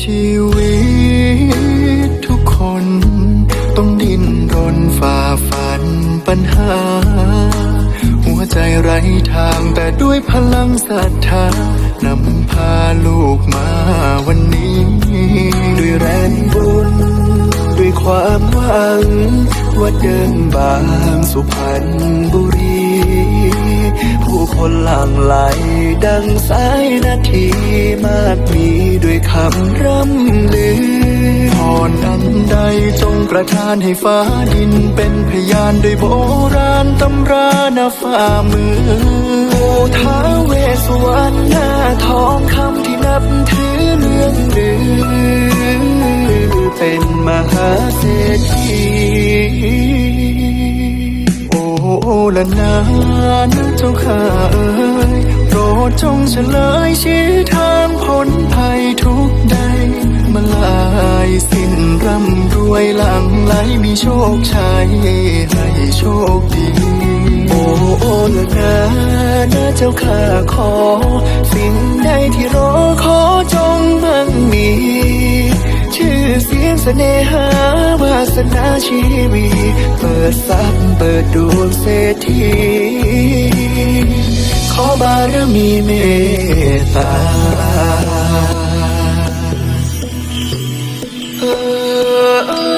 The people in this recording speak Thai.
ชีวิตทุกคนต้องดิ้นรนฝ่าฟันปัญหา หัวใจไร้ทางแต่ด้วยพลังศรัทธานำพาลูกมาวันนี้ ด้วยแรงบุญ ด้วยความหวัง ว่าเดินบางสุพรรณบุรี ดังสายนาทีมากมีด้วยคำร่ำลือพรอันใดจงประทานให้ฟ้าดินเป็นพยานโดวยโบราณตำราหน้าฝ่ามือโอท้าเวสวรรณหน้าทองคำที่นับถือเลื่องลือเป็นมหาเศรษฐีโอ้ละนานเจ้าข้าเอ จงเฉลยชี้ทางพ้นภัยทุกใดมาลายสิ้นร่ำรวยหลังไหลมีโชคชัยให้โชคดี โอ้โอละนานะเจ้าข้าขอ สิ่งใดที่รอขอจงมั่งมี ชื่อเสียงเสน่หาวาสนาชีวี เปิดทรัพย์เปิดดวงเศรษฐีารมีเมตตาเออ